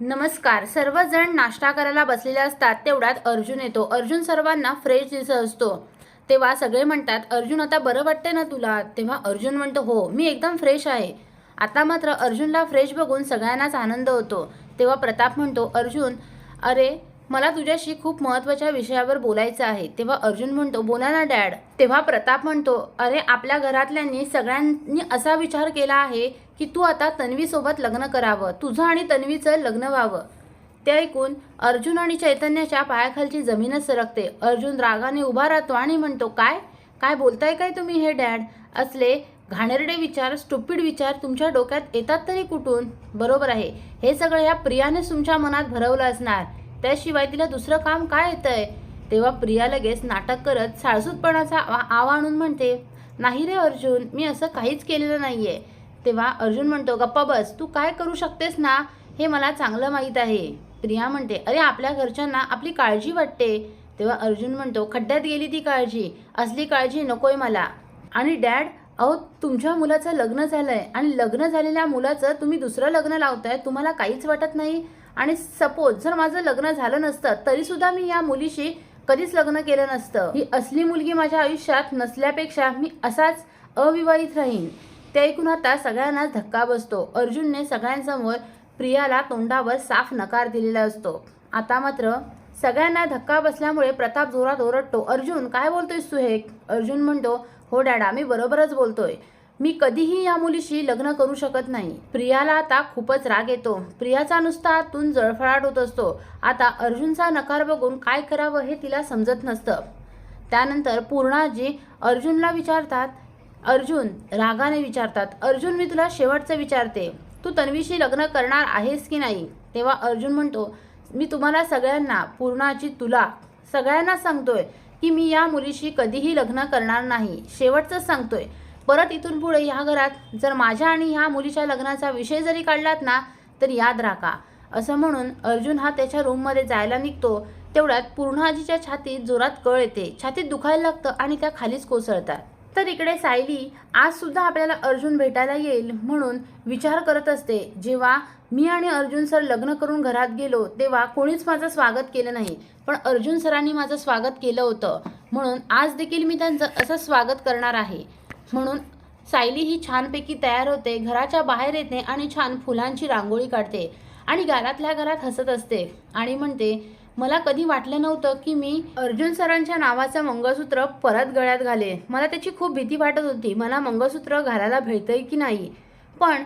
नमस्कार. सर्वजण नाश्ता करायला बसलेले असतात तेवढ्यात अर्जुन येतो. अर्जुन सर्वांना फ्रेश दिसत असतो. तेव्हा सगळे म्हणतात अर्जुन आता बरं वाटते ना तुला? तेव्हा अर्जुन म्हणतो हो मी एकदम फ्रेश आहे. आता मात्र अर्जुनला फ्रेश बघून सगळ्यांनाच आनंद होतो. तेव्हा प्रताप म्हणतो अर्जुन अरे मला तुझ्याशी खूप महत्त्वाच्या विषयावर बोलायचं आहे. तेव्हा अर्जुन म्हणतो बोला ना डॅड. तेव्हा प्रताप म्हणतो अरे आपल्या घरातल्यांनी सगळ्यांनी असा विचार केला आहे की तू आता तन्वीसोबत लग्न करावं. तुझं आणि तन्वीचं लग्न व्हावं. ते ऐकून अर्जुन आणि चैतन्याच्या पायाखालची जमीनच सरकते. अर्जुन रागाने उभा राहतो आणि म्हणतो काय? काय बोलताय काय तुम्ही हे डॅड? असले घाणेरडे विचार स्टुपिड विचार तुमच्या डोक्यात येतात तरी कुठून? बरोबर आहे. हे सगळं या प्रियानेच तुमच्या मनात भरवलं असणार. त्याशिवाय तिला दुसरं काम काय येतंय? तेव्हा प्रिया लगेच नाटक करत साळसूतपणाचा आवा आणून म्हणते नाही रे अर्जुन मी असं काहीच केलेलं नाही आहे तेव्हा अर्जुन म्हणतो गप्पा बस तू काय करू शकतेस ना? हे मला चांगलं माहीत आहे. प्रिया म्हणते अरे आपल्या घरच्यांना आपली काळजी वाटते. तेव्हा अर्जुन म्हणतो खड्ड्यात गेली ती काळजी असली काळजी नकोय मला. आणि डॅड अहो तुमच्या मुलाचं लग्न झालं आहे आणि लग्न झालेल्या मुलाचं तुम्ही दुसरं लग्न लावताय तुम्हाला काहीच वाटत नाही? आणि सपोज जर माझं लग्न झालं नसतं तरी सुद्धा मी या मुलीशी कधीच लग्न केलं नसतं. ही असली मुलगी माझ्या आयुष्यात नसल्यापेक्षा मी असाच अविवाहित राहीन. ते ऐकून आता सगळ्यांनाच धक्का बसतो. अर्जुनने सगळ्यांसमोर प्रियाला तोंडावर साफ नकार दिलेला असतो. आता मात्र सगळ्यांना धक्का बसल्यामुळे प्रताप जोरात ओरडतो अर्जुन काय बोलतोयस तू हे? अर्जुन म्हणतो हो डॅडा मी बरोबरच बोलतोय. मी कधीही या मुलीशी लग्न करू शकत नाही. प्रियाला आता खूपच राग येतो. प्रियाचा नुसता आतून जळफळाट होत असतो. आता अर्जुनचा नकार बघून काय करावं हे तिला समजत नसतं. त्यानंतर पूर्णाजी अर्जुनला विचारतात अर्जुन रागाने विचारतात. अर्जुन मी तुला शेवटचं विचारते. तू तन्वीशी लग्न करणार आहेस की नाही? तेव्हा अर्जुन म्हणतो मी तुम्हाला सगळ्यांना पूर्णाची तुला सगळ्यांना सांगतोय की मी या मुलीशी कधीही लग्न करणार नाही. शेवटचंच सांगतोय. परत इथून पुढे ह्या घरात जर माझ्या आणि ह्या मुलीच्या लग्नाचा विषय जरी काढलात ना तर याद राखा. असं म्हणून अर्जुन हा त्याच्या रूममध्ये जायला निघतो. तेवढ्यात पूर्णाजीच्या छातीत जोरात कळ येते. छातीत दुखायला लागतं आणि त्या खालीच कोसळतात. तर इकडे सायली आज सुद्धा आपल्याला अर्जुन भेटायला येईल म्हणून विचार करत असते. जेव्हा मी आणि अर्जुन सर लग्न करून घरात गेलो तेव्हा कोणीच माझं स्वागत केलं नाही. पण अर्जुन सरांनी माझं स्वागत केलं होतं. म्हणून आज देखील मी त्यांचं असं स्वागत करणार आहे. म्हणून सायली ही छानपैकी तयार होते घराच्या बाहेर येते आणि छान फुलांची रांगोळी काढते आणि घरातल्या घरात हसत असते. आणि म्हणते मला कधी वाटलं नव्हतं की मी अर्जुन सरांच्या नावाचं मंगळसूत्र परत गळ्यात घाले मला त्याची खूप भीती वाटत होती. मला मंगळसूत्र घालायला भेटतंय की नाही? पण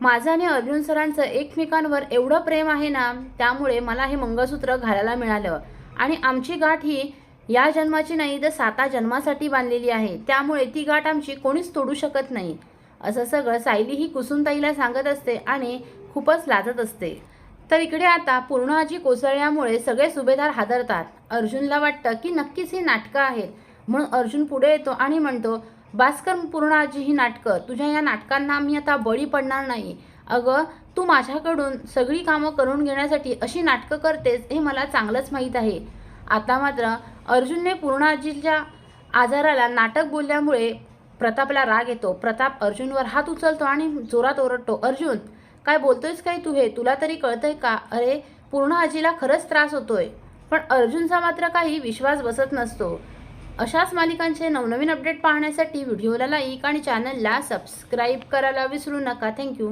माझं आणि अर्जुन सरांचं एकमेकांवर एवढं प्रेम आहे ना त्यामुळे मला हे मंगळसूत्र घालायला मिळालं. आणि आमची गाठ ही या जन्माची नाही तर साता जन्मासाठी बांधलेली आहे. त्यामुळे ती गाठ आमची कोणीच तोडू शकत नाही. असं सगळं सायली ही कुसुमताईला सांगत असते आणि खूपच लाजत असते. तर इकडे आता पूर्ण आजी कोसळल्यामुळे सगळे सुभेदार हादरतात. अर्जुनला वाटतं की नक्कीच ही नाटकं आहेत. म्हणून अर्जुन पुढे येतो आणि म्हणतो भास्कर पूर्ण आजी ही नाटकं. तुझ्या या नाटकांना मी आता बळी पडणार नाही. अगं तू माझ्याकडून सगळी कामं करून घेण्यासाठी अशी नाटकं करतेस हे मला चांगलंच माहीत आहे. आता मात्र अर्जुनने पूर्ण आजीच्या आजाराला नाटक बोलल्यामुळे प्रतापला राग येतो. प्रताप अर्जुनवर हात उचलतो आणि जोरात ओरडतो अर्जुन काय बोलतोयस काय तू हे? तुला तरी कळतंय का? अरे पूर्ण आजीला खरंच त्रास होतोय. पण अर्जुनचा मात्र काही विश्वास बसत नसतो. अशाच मालिकांचे नवनवीन अपडेट पाहण्यासाठी व्हिडिओला लाईक आणि चॅनलला सबस्क्राईब करायला विसरू नका. थँक्यू